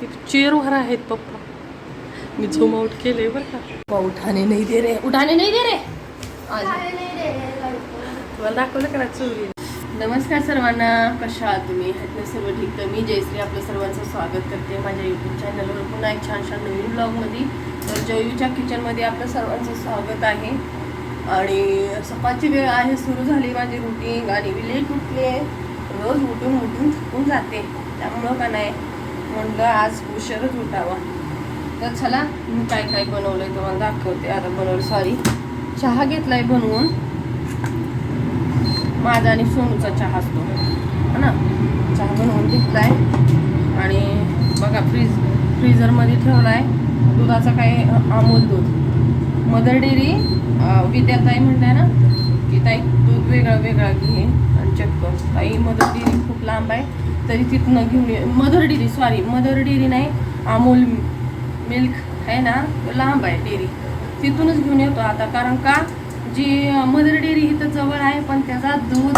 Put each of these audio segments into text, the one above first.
ते चेअरवर आहेत पप्पा. मी झूम आउट केले बरं का? पप्पा उठाने नाही दे रे. उठाने नाही दे रे. आज. तुम्हाला दाखवलं का ना चोरी नमस्कार सर्वांना. कशा आहात तुम्ही? आहेत ना सर्व ठीक? तर मी जयश्री आपलं सर्वांचं स्वागत करते माझ्या यूट्यूब चॅनलवर पुन्हा एक छान छान नवीन ब्लॉगमध्ये तर जयूच्या किचनमध्ये आपलं सर्वांचं स्वागत आहे. आणि सकाळची वेळ आहे सुरू झाली माझी रुटीन आणि मी लेट उठली. आहे रोज उठून उठून थकून जाते. त्यामुळं का नाही? म्हणलं आज उशीरच उठावा. तर चला मी काय काय बनवलंय तुम्हाला दाखवते. आता बनवलं सॉरी चहा घेतलाय बनवून. माझा आणि सोनूचा चहा असतो. है ना? चहा बनवून घेतलाय. आणि बघा फ्रीज फ्रीझरमध्ये ठेवलाय. दुधाचा काय अमूल दूध. मदर डेअरी विद्याताई म्हणताय ना की ताई दूध वेगळं वेगळं घे आणि चेक कर. ताई मदर डेअरी खूप लांब आहे. तरी तिथनं घेऊन ये. Mother Dairy sorry Mother Dairy नाही अमूल मिल्क आहे ना तो लांब आहे डेअरी. तिथूनच घेऊन येतो आता कारण का? जी मदर डेअरी इथं जवळ आहे पण त्याचा दूध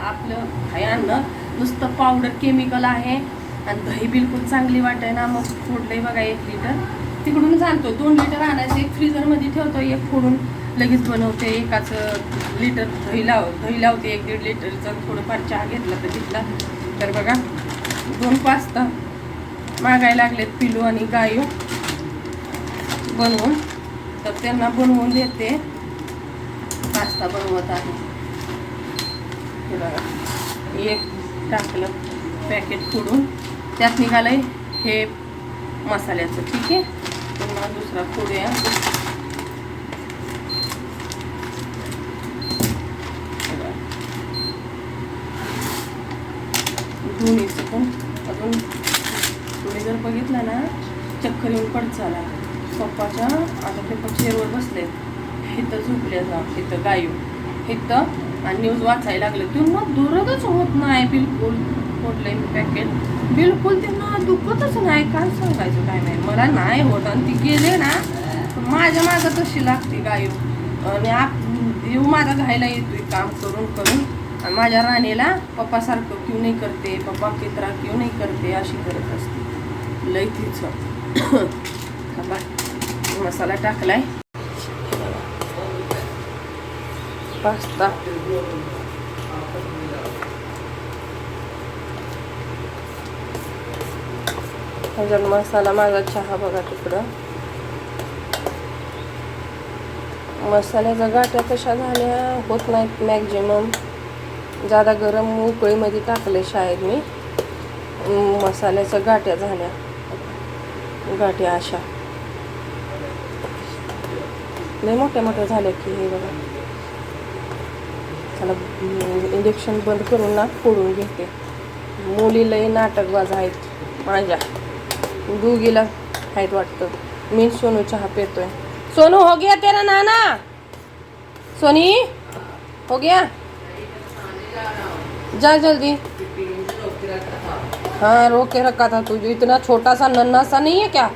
आपलं आहे अन्न नुसतं पावडर केमिकल आहे आणि दही बिलकुल चांगली वाटे ना मग फोडलंय बघा एक लिटर तिकडूनच आणतो. दोन लिटर आणायचं एक फ्रीजरमध्ये ठेवतो एक फोडून लगेच बनवते एकाच लिटर दही लाव दही लावते एक दीड लिटरचं थोडंफार चहा घेतला तर तिथला तर बघा दोन पास्ता मागायला लागलेत पिलू आणि गायू हो. बनवून. तर त्यांना बनवून देते. पास्ता बनवत आहे. हे बघा एक टाकलं पॅकेट फोडून. त्यात निघालंय हे मसाल्याचं ठीक आहे? पुन्हा दुसरा फोडूया. दोन्ही पण. अजून तुम्ही जर बघितलं ना चक्कर येऊन पडत झाला पप्पाच्या आता ते चेअरवर बसले इथं झोपले जा इथं गायू इथं आणि न्यूज वाचायला लागले. त्यांना दुरदच होत नाही बिलकुल. फोडलं मी पॅकेट बिलकुल त्यांना दुखतच नाही. काय सांगायचं काय नाही. मला नाही होत. आणि ती गेले ना माझ्या मागं तशी लागते गायू आणि आप येऊ माझा घायला येतोय. काम करून करून. माझ्या राणीला पप्पासारखं क्यू नाही करते पप्पा कित्रा क्यू नाही करते अशी करत असते. लय तिचं. मसाला टाकलाय. पास्ता. अजून मसाला माझा चहा बघा तिकडं. मसाल्याच्या गाठ्या कशा झाल्या. होत नाहीत मॅक्झिमम. जादा गरम उकळीमध्ये टाकले शाळेत मी मसाल्याचं मसाल्याच्या गाठ्या झाल्या. गाठ्या अशा. लय मोठ्या मोठ्या झाल्या की हे बघा. त्याला इंजेक्शन बंद करून ना फोडून घेते. मुली नाटकबाज आहेत माझ्या. दुगीला आहेत वाटतं. मी सोनू चहा पेतोय. सोनू हो गया तेरा नाना. सोनी हो गया जा जल्दी। हाँ रो के रखा था तुझे इतना छोटा सा नन्ना सा नहीं है क्या?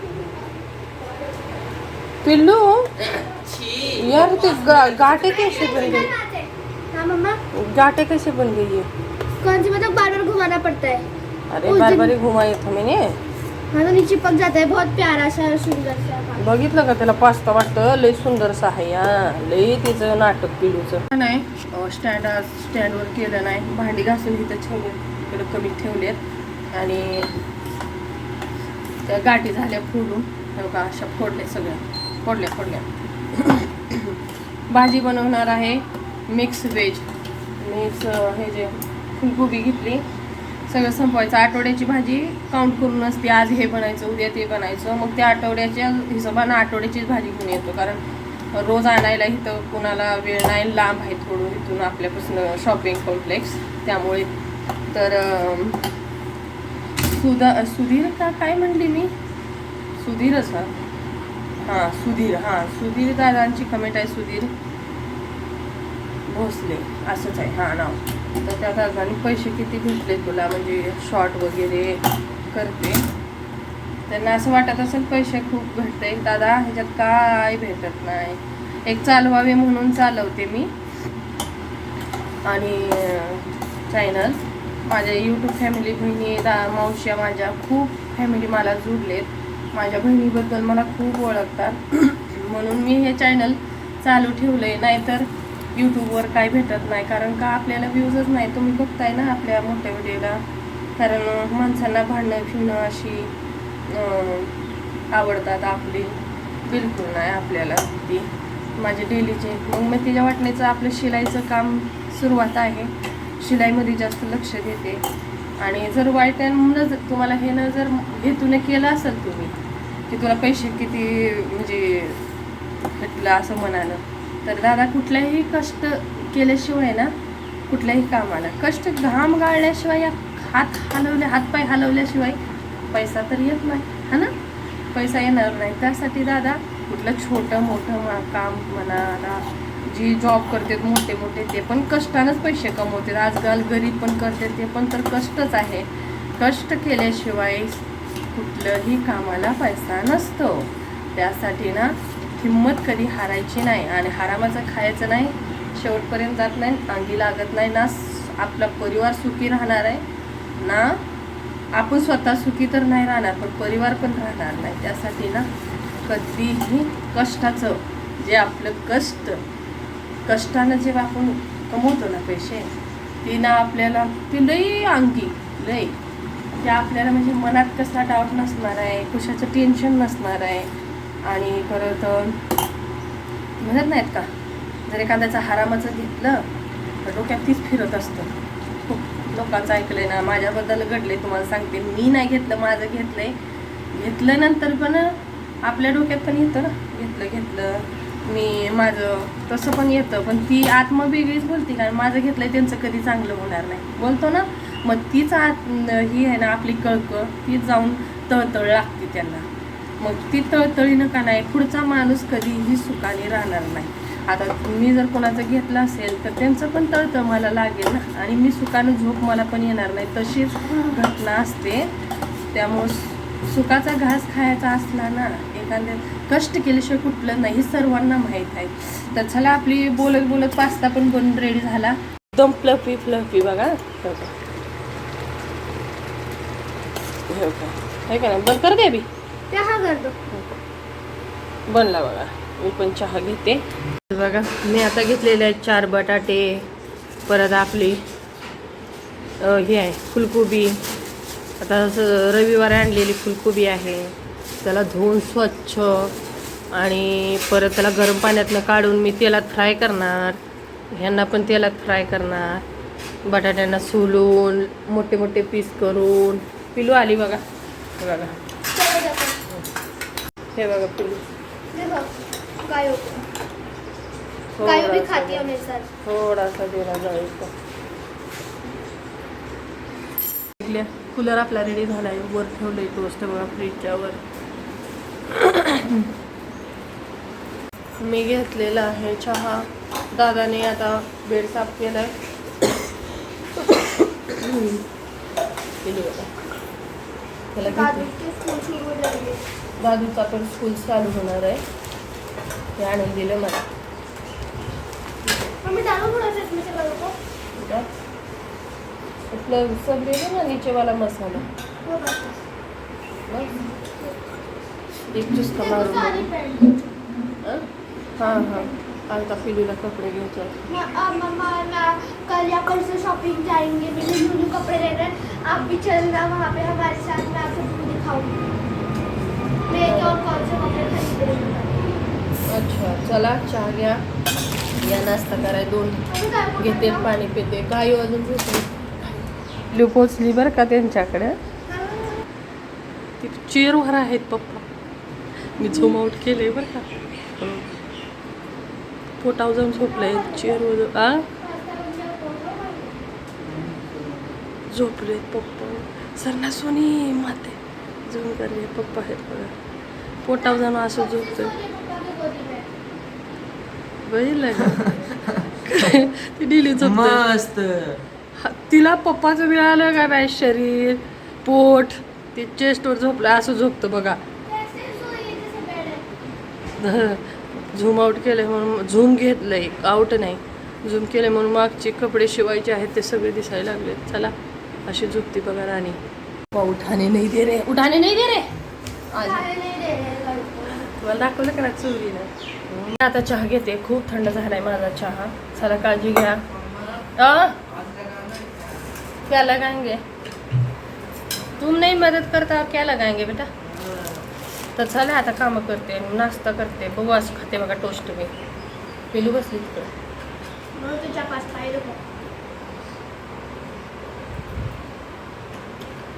पिल्लू? यार तो गाटे कैसे बन गई? हाँ गाटे कैसे बन गई है कौन सी? मतलब बार बार घुमाना पड़ता है। अरे बार बार ही घुमाया था मैंने। हाँ तो नीचे पक जाता है बहुत प्यारा सा और सुंदर सा बघितलं का त्याला पास्ता वाटतं? लय सुंदरसा आहे हा. लय तिचं नाटक पिलूचं. नाही स्टँड स्टँडवर केलं नाही. भांडी घासून इथं ठेवले इकडे कमी ठेवलेत. आणि त्या गाठी झाल्या फोडून. बघा अशा फोडल्या सगळ्या. फोडल्या फोडल्या. भाजी बनवणार आहे मिक्स व्हेज. मिक्स हे जे फुलकोबी घेतली. सगळं संपवायचं. आठवड्याची भाजी काउंट करून असते. आज हे बनायचं उद्या ते बनायचं. मग त्या आठवड्याच्या हिशोबानं आठवड्याचीच भाजी घेऊन येतो. कारण रोज आणायला इथं कुणाला वेळ नाही लांब आहे थोडं इथून आपल्यापासून शॉपिंग कॉम्प्लेक्स त्यामुळे तर सुधा सुधीर का काय म्हणली मी? सुधीरच हा हां सुधीर. हां सुधीर दादांची कमेंट आहे सुधीर भोसले. असंच आहे. हां नाव. तर त्या दादाने पैसे किती भेटले तुला? म्हणजे शॉर्ट वगैरे करते. त्यांना असं वाटत असेल पैसे खूप भेटते दादा ह्याच्यात काय भेटत नाही. एक चालवावे म्हणून चालवते मी. आणि चॅनल माझ्या यूट्यूब फॅमिली बहिणी दा मावश्या माझ्या खूप फॅमिली मला जुडलेत. माझ्या बहिणीबद्दल मला खूप ओळखतात. म्हणून मी हे चॅनल चालू ठेवलं आहे नाहीतर यूट्यूबवर काय भेटत नाही कारण का आपल्याला व्ह्यूजच नाही. तुम्ही बघताय ना आपल्या मोठ्या व्हिडिओला कारण माणसांना भांडणं फिरणं अशी आवडतात आपली. बिलकुल नाही आपल्याला ती. माझे डेलीचे मग मी तिच्या वाटणीचं आपलं शिलाईचं काम सुरुवात आहे. शिलाईमध्ये जास्त लक्ष देते. आणि जर वाईट नजर तुम्हाला हे न जर हेतूने केलं असेल तुम्ही की तुला पैसे किती म्हणजे भेटलं असं म्हणालं तर दादा कुठल्याही कष्ट केल्याशिवाय ना कुठल्याही कामाला कष्ट घाम गाळल्याशिवाय या हात हलवले हातपाय हलवल्याशिवाय पैसा तर येत नाही हा ना? पैसा येणार नाही. त्यासाठी दादा कुठलं छोटं मोठं मा- काम म्हणा आता जी जॉब करतात मोठे मोठे ते पण कष्टानंच पैसे कमवतात आजकाल गरीब पण करतात ते पण तर कष्टच आहे. कष्ट केल्याशिवाय कुठलंही कामाला पैसा नसतो. त्यासाठी ना हिंमत कधी हारायची नाही आणि हारामाचं खायचं नाही शेवटपर्यंत जात नाही अंगी लागत नाही ना आपला परिवार सुखी राहणार आहे ना आपण स्वतः सुखी तर नाही राहणार पण परिवार पण राहणार नाही. त्यासाठी ना कधीही कष्टाचं जे आपलं कष्ट कष्टानं जेव्हा आपण कमवतो ना पैसे ती ना आपल्याला ती लई अंगी लई. त्या आपल्याला म्हणजे मनात कसा डाऊट नसणार आहे कशाचं टेन्शन नसणार आहे. आणि परत म्हणत नाहीत का? जर एखाद्याचं हारामाचं घेतलं तर डोक्यात तीच फिरत असतं. खूप लोकांचं ऐकलंय ना माझ्याबद्दल घडले तुम्हाला सांगते. मी नाही घेतलं माझं घेतलंय. घेतल्यानंतर पण आपल्या डोक्यात पण येतं ना. घेतलं घेतलं. मी माझं तसं पण येतं. पण ती आत्मा वेगळीच बोलते कारण माझं घेतलंय त्यांचं कधी चांगलं होणार नाही. बोलतो ना मग तीच आत ही आहे ना आपली कळकं तीच जाऊन तळतळ लागते त्यांना. मग ती तळतळीनं का नाही पुढचा माणूस कधीही सुखाने राहणार नाही. आता मी जर कोणाचं घेतलं असेल तर त्यांचं पण तळतळ मला लागेल ना. आणि मी सुखानं झोप मला पण येणार नाही. तशीच घटना असते. त्यामुळं सुखाचा घास खायचा असला ना एखाद्या कष्ट केल्याशिवाय कुठलं नाही हे सर्वांना माहीत आहे. तर चला आपली बोलत बोलत पास्ता पण बनून रेडी झाला. एकदम फ्लफी फ्लफी बघा. हे बघा. हे का ना बंद कर दे बी. चहा बनला बघा. मी पण चहा घेते. बघा मी आता घेतलेले आहेत चार बटाटे परत आपली हे आहे फुलकोबी. आता असं रविवारी आणलेली फुलकोबी आहे. त्याला धुवून स्वच्छ आणि परत त्याला गरम पाण्यातनं काढून मी तेलात फ्राय करणार. ह्यांना पण तेलात फ्राय करणार. बटाट्यांना सोलून मोठे मोठे पीस करून. पिलू आली बघा. बघा. हे बघा पिलू गायो. गायो भी खाती है थोडासा दिला जाईल कूलर आपला रेडी झालाय. वर ठेवलंय टोस्ट बघा फ्रीजच्या वर. मी घेतलेला आहे चहा. दादाने आता बेड साफ केलाय. केली बघा. त्याला हो दादूचा पण स्कूल चालू होणार आहे. ते आणून दिलं मला. मम्मी डालो थोड़ा सा इसमें से करो को बेटा, मतलब सब ले लो ना नीचे वाला मसाला बस. एक चुस्का मारून हं? हां. हां आता पिलूला कपडे घ्यायचे आहेत. म- अब मम्मा ना कल या परसों शॉपिंग जाएंगे मेरे लूलू कपड़े ले रहे हैं आप भी चलना वहाँ पे हमारे साथ मैं आपको दिखाऊंगी मैं एक और कौन से कपड़े खरीद हूँ अच्छा चला चहा घ्या. या नाश्ता कराय दोन. घेते? पाणी पिते. काही अजून झोपली? लिव पोचली बरं का त्यांच्याकडे? ती चेअरवर आहेत पप्पा. मी झूम आउट केलंय बरं का? हं. पोटावर जाऊन झोपलंय चेअरवर आ? झोपले पप्पा. सर ना सोनी माते. झूम करले पप्पा आहेत बघा. पोटावर जाऊन असं झोपतोय. बघितलं का? ती डिली हा- तिला पप्पाचं मिळालं का नाही? शरीर पोट ते चेस्टवर झोपलं असं झोपतं बघा. झूम आउट केलं म्हणून झूम घेतलं आहे आउट नाही. झूम केलं म्हणून मागचे कपडे शिवायचे आहेत ते सगळे दिसायला लागले. चला अशी झुकती बघा राणी. उठाने नाही दे रे. उठाने नाही दे रे. आज. तुम्हाला दाखवलं का ना चुरीनं आता चहा घेते. खूप थंड झालाय माझा चहा. चला काळजी घ्या. अ? क्या लगाएंगे तुम नहीं मदद करता क्या लगाएंगे बेटा. तर चला आता कामं करते नाश्ता करते बघू असं खाते बघा टोस्ट मी. पिलू बसली तिकडे.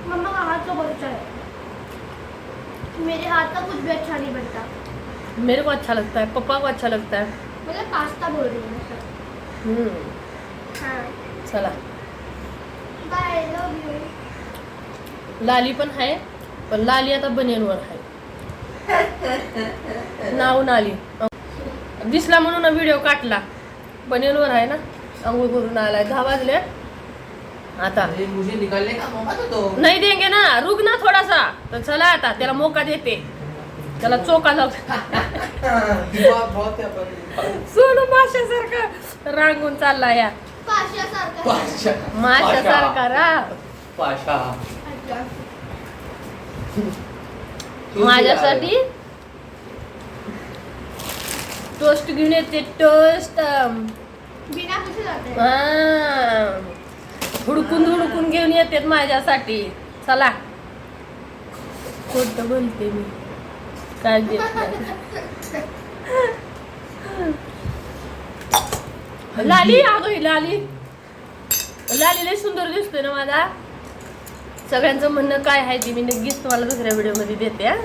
मम्मा का हाथ तो बहुत अच्छा है मेरे हाथ का कुछ भी अच्छा नहीं बनता. मेरे को अच्छा लगता है पप्पा को अच्छा लगता है. मतलब पास्ता बोल रही हूँ हाँ. चला. बाय लव यू लाली पण आहे पण लाली आता बनियनवर आहे. नाव नाली दिसला म्हणून व्हिडिओ काढला बनियनवर आहे ना? अंघोळ करून आलाय. दहा वाजले. आता. अरे मुझे निकालने का मौका तो दो नाही देंगे ना. रुग ना थोडासा. तर चला आता. त्याला मोका देते. त्याला चोका लाव. दिमाग बहुत है अपन सोनू माशासारखा रांगून चालला या. पाशा. सारखा पाशा. माशासारखा रा माझ्यासाठी टोस्ट घेऊन येते टोस्ट. बिना कुछ जाते? हैं. हा. हुडकून हुडकून घेऊन येतात माझ्यासाठी. चला. खोट बोलते मी. काय देत. लाली ही लाली. लाली लय सुंदर दिसतोय ना माझा. सगळ्यांचं म्हणणं काय आहे ते मी नक्कीच तुम्हाला दुसऱ्या व्हिडिओमध्ये देते हा.